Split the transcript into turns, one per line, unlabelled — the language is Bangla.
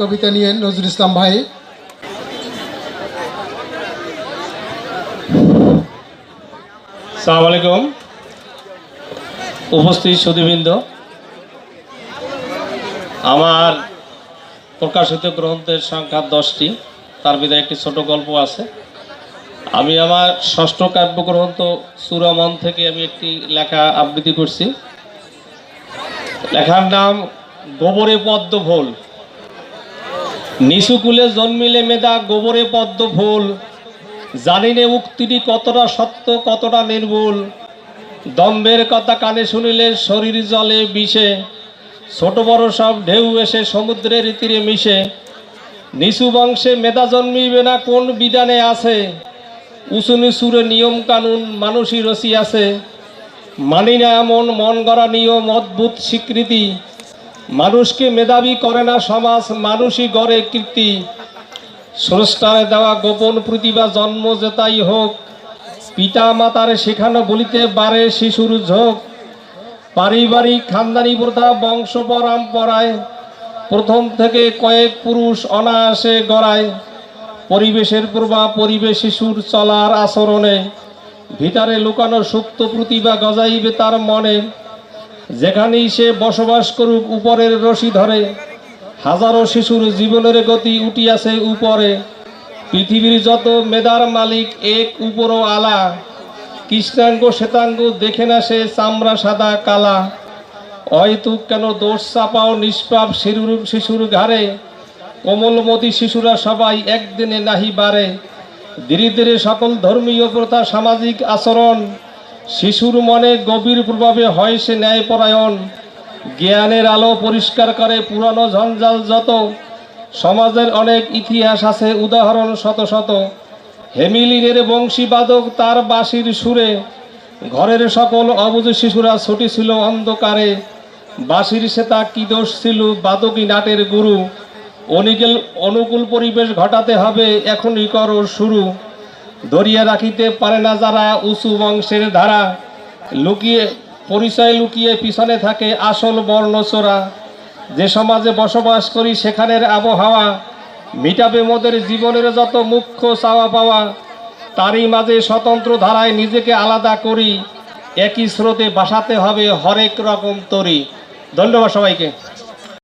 কবিতা নিয়ে নজরুল ইসলাম ভাই।
সালাম আলাইকুম। উপস্থিত সুদীবৃন্দ আমার প্রকাশিত গ্রন্থের সংখ্যা দশটি, তার ভিতরে একটি ছোট গল্প আছে। আমি আমার ষষ্ঠ কাব্যগ্রন্থ সুরমন থেকে আমি একটি লেখা আবৃত্তি করছি। লেখার নাম গোবরে পদ্ম ফুল নিশুকুলে জন্মিলে মেধা গোবরে পদ্ম ফুল। জানি নে উক্তিটি কতটা সত্য, কতটা নির্ভুল। দম্বের কথা কানে শুনিলে শরীর জলে বিষে। ছোট বড় সব ঢেউ এসে সমুদ্রের তীরে মিশে। নিচু বংশে মেধা জন্মিবে না, কোন বিধানে আছে? উঁচু নিচুরে নিয়ম কানুন মানুষই রসি আছে মানি না এমন মন গড়া নিয়ম অদ্ভুত স্বীকৃতি। মানুষকে মেধাবী করে না সমাজ, মানুষই গড়ে কীর্তি। স্রষ্টারে দেওয়া গোপন প্রতিভা জন্ম যেতাই হোক পিতা মাতার শেখানো বলিতে বারে শিশুর ঝোঁক। পারিবারিক খানদানি প্রথা বংশ পরম্পরায় প্রথম থেকে কয়েক পুরুষ অনায়াসে গড়ায়। পরিবেশের প্রভাব পরিবেশ শিশুর চলার আচরণে, ভিতরে লুকানো সুপ্ত প্রতিভা গজাইবে তার মনে। যেখানেই সে বসবাস করুক উপরের রশি ধরে, হাজারো শিশুর জীবনের গতি উঠিয়াছে উপরে। পৃথিবীর যত মেধার মালিক এক উপরও আলা। কৃষ্ণাঙ্গ শ্বেতাঙ্গ দেখে না সে চামড়া সাদা কালা। হয়তো কেন দোষ চাপাও নিষ্পাপ শিশুর শিশুর ঘাড়ে? কোমলমতি শিশুরা সবাই একদিনে নাহি বাড়ে। ধীরে ধীরে সকল ধর্মীয় প্রথা সামাজিক আচরণ শিশুর মনে গভীর প্রভাবে হয় সে ন্যায়পরায়ণ। জ্ঞানের আলো পরিষ্কার করে পুরানো ঝঞ্ঝাল যত। সমাজের অনেক ইতিহাস আছে উদাহরণ শত শত। হেমিলিনের বংশীবাদক তার বাঁশির সুরে। ঘরের সকল অবুজ শিশুরা ছুটি ছিল অন্ধকারে। বাঁশির সেতা কি দোষ ছিল বাদকী নাটের গুরু। অনিকেল, অনুকূল পরিবেশ ঘটাতে হবে, এখনই করো শুরু। দরিয়া রাখিতে পারে না যারা উঁচু বংশের ধারা। লুকিয়ে, পরিচয় লুকিয়ে পিছনে থাকে আসল বর্ণচোরা। যে সমাজে বসবাস করি সেখানের আবহাওয়া, মিটাবে মোদের জীবনের যত মুখ্য চাওয়া পাওয়া, তারই মাঝে স্বতন্ত্র ধারায় নিজেকে আলাদা করি। একই স্রোতে বাসাতে হবে হরেক রকম তরি। ধন্যবাদ সবাইকে।